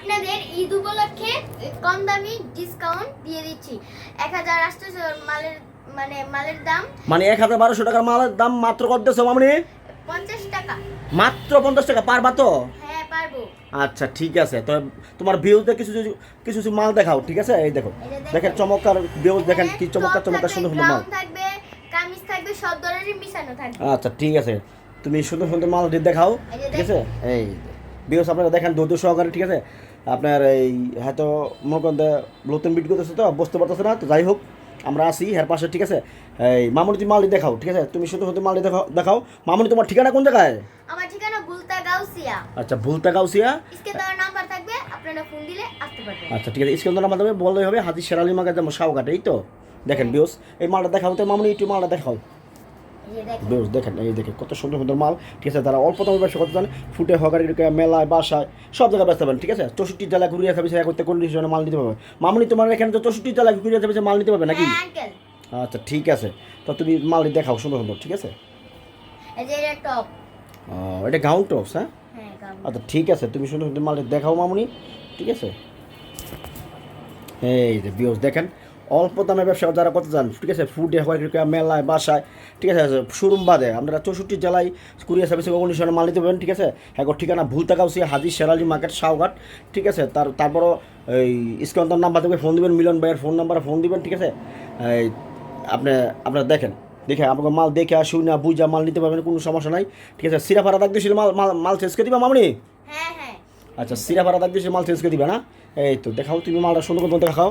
আপনাদের ঈদ উপলক্ষে কম দামি ডিসকাউন্ট দিয়ে দিচ্ছি। এক হাজার আটশো মালের মানে মালের দাম। মানে এক হাজার বারোশো টাকার মালের দাম মাত্র কত দিয়েছ মামনি? পঞ্চাশ টাকা। মাত্র পঞ্চাশ টাকা পারবা তো? হ্যাঁ পারব। আচ্ছা ঠিক আছে। তো তোমার ভিউতে কিছু কিছু কিছু মাল দেখাও ঠিক আছে? এই দেখো। দেখেন। চমৎকার ভিউ দেখেন কি চমৎকার চমৎকার সুন্দর সুন্দর মাল। থাকবে কামিজ থাকবে সব ধরনের মিশানো থাকবে। আচ্ছা ঠিক আছে। তুমি সুন্দর সুন্দর মাল দেখাও ঠিক আছে? এই বিকজ আপনারা দেখেন ধৈর্য সহকারে ঠিক আছে? আপনার এই হয়তো মনে করেন নতুন বিট করতেছে তো বুঝতে পারতেছে না তো যাই হোক আমরা আসি এর পাশে ঠিক আছে? এই মামুনি তুমি মালটি দেখাও ঠিক আছে? তুমি শুধু সুন্দর মালটি দেখাও দেখাও। মামুনি তোমার ঠিকানা কোন জায়গায়? আমার ঠিকানা বুলতা গাউসিয়া আচ্ছা ভুলতা গাউসিয়া স্কে দেওয়ার নাম্বার থাকবে আপনারা ফোন দিলে আসতে পারবেন। আচ্ছা ঠিক আছে স্কেল মাধ্যমে বললেই হবে হাজি শেরালি মাকে যেমন সাউঘাটে এই তো? দেখেন বিয়স এই মালটা দেখাও তো মামুনি একটু মালটা দেখাও। বেশ দেখেন এই দেখে কত সুন্দর সুন্দর মাল ঠিক আছে? তারা অল্প দামে ব্যবসা করতে চান ফুটে হকারি মেলায় বাসায় সব জায়গায় ব্যস্ত পাবেন ঠিক আছে? চৌষট্টি জেলা ঘুরিয়ে সার্ভিস করতে কন্ডিশনে মাল নিতে পারবে? মামুনি তোমার এখানে তো চৌষট্টি জেলা ঘুরিয়ে সার্ভিসে মাল নিতে পারবে নাকি? হ্যাঁ আচ্ছা ঠিক আছে। তো তুমি মাল দেখাও সুন্দর সুন্দর ঠিক আছে? এটা গাউন টপস হ্যাঁ? হ্যাঁ আচ্ছা ঠিক আছে তুমি সুন্দর সুন্দর মাল দেখাও মামুনি ঠিক আছে? এই যে বিয়স দেখেন অল্প দামে ব্যবসা যারা করতে চান ঠিক আছে? ফুডে হয় মেলায় বাসায় ঠিক আছে? শোরুম বাদে আপনারা চৌষট্টি জেলায় কুরিয়ার সার্ভিসে কন্ডিশনে মাল নিতে পারবেন ঠিক আছে? এখন ঠিকানা ভুল ভুলতা গাউসি হাজি শেরালি মার্কেট শাহঘাট ঠিক আছে? তার তারপরও এই স্কন্দর নাম্বার থেকে ফোন দিবেন মিলন ভাইয়ের ফোন নাম্বারে ফোন দিবেন ঠিক আছে? এই আপনি আপনারা দেখেন দেখে আপনাকে মাল দেখে শুই না বুঝা মাল নিতে পারবেন কোনো সমস্যা নাই ঠিক আছে? সিরা ভাড়া দিয়েছিল মাল মাল মাল শেষ করে দিবা মামনি? হ্যাঁ হ্যাঁ। আচ্ছা সিরা ভাড়া দিয়েছিল মাল শেষ করে দিবা না? এই তো দেখাও তুমি মালটা সুন্দর করে দেখাও।